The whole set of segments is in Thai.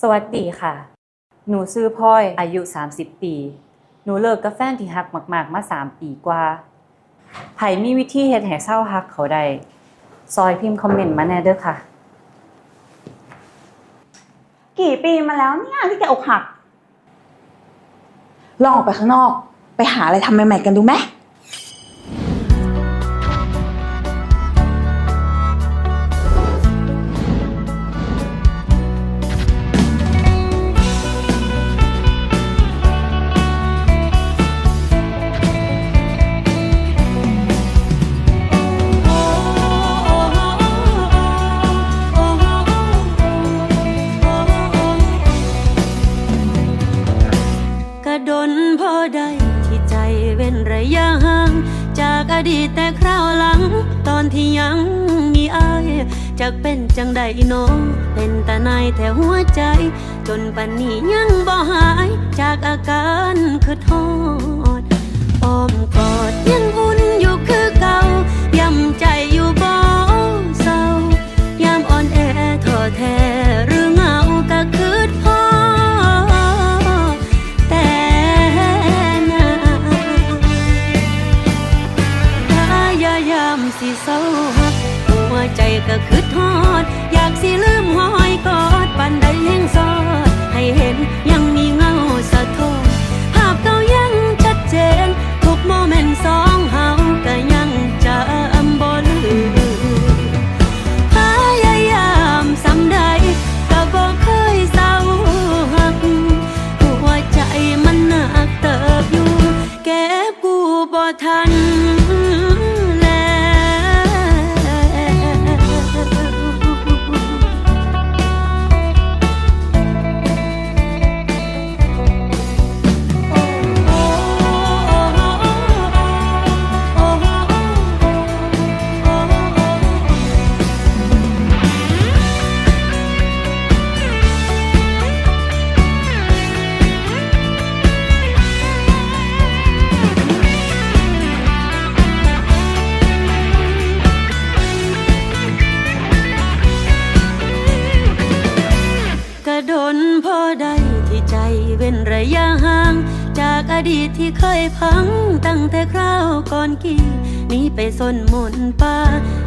สวัสดีค่ะ หนูซื้อพลอยอายุ 30 ปี หนูเลิกกับแฟนที่ฮักมาก ๆ มา 3 ปีกว่า ไผมีวิธีเฮ็ดให้เศร้าฮักเขาได้ ซอยพิมพ์คอมเมนต์มาแน่เด้อค่ะ กี่ปีมาแล้วเนี่ยที่แกอกหัก ลองออกไปข้างนอก ไปหาอะไรทำใหม่ๆกันดูไหม ดีตแต่คราวหลัง ตอนที่ยังมีอายจากเป็นจังใดโนเป็นตาในายแต่หัวใจ จนปันนี้ยังบ่หาย จากอาการคือทอดอ้อมกอดยังอุ่นอยู่คือเก่าย้ำใจอยู่บ่เศร้ายามอ่อนแอท้อแท้ สิเศร้าหักหัวใจก็คือทอด อยากสิลืมหอยกอดปันใดแห่งซอด ให้เห็นยังมีเงาสะท้อนภาพเก่ายังชัดเจน ทุกโมเมนต์สองเฮาก็ยังจำบ่ลืมพยายามสำใดก็บ่เคยเศร้าหักหัวใจมันหนักเติบอยู่ แก้กูบ่ทัน ว้นระยะห่าง จากอดีตที่เคยพัง ตั้งแต่คราวก่อนกี่นี้ไปสนหมนป่า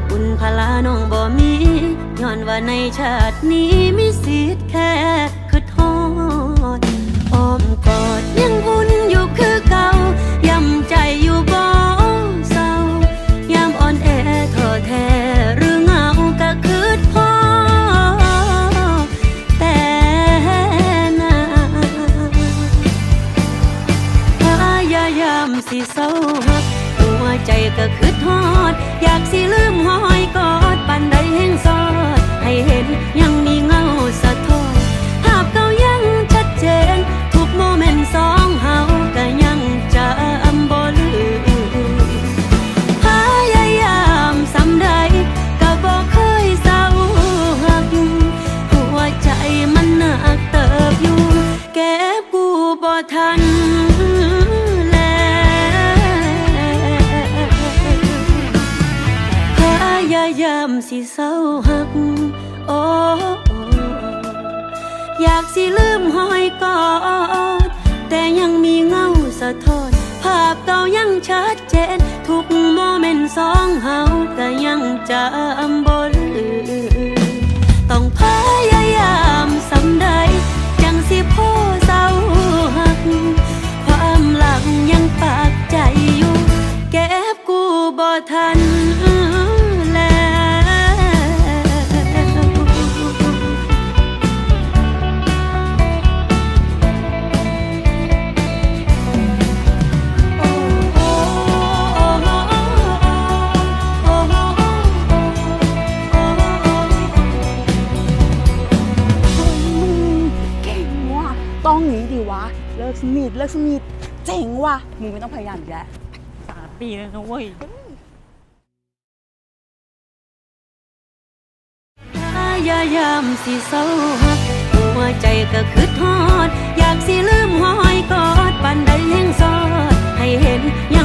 บุญพลาน้องบ่มีย้อนว่าในชาตินี้มีสิทธิ์แค่ ก็คือทอด อยากสิลืมหอยกอด สิเศร้าหัก โอ้อยากสิลืมหอยกอด แต่ยังมีเงาสะท้อน ภาพเก่ายังชัดเจน ทุกโมเมนต์สองเฮาก็ยังจำบ่ลืมต้องพยายามสำใด จังสิพ่อเศร้าหัก ความหลังยังปากใจอยู่ เก็บกูบ่ทัน วะ เลิกสนิทเลิกสนิทเจ๋งว่ะ มึงไม่ต้องพยายามอีกแล้วสามปีแล้วนะเว้ยยายามสิเศร้าหักหัวใจก็คือทอด อยากสิลืมหอยกอดปันใดแห่งซอด ให้เห็นยัง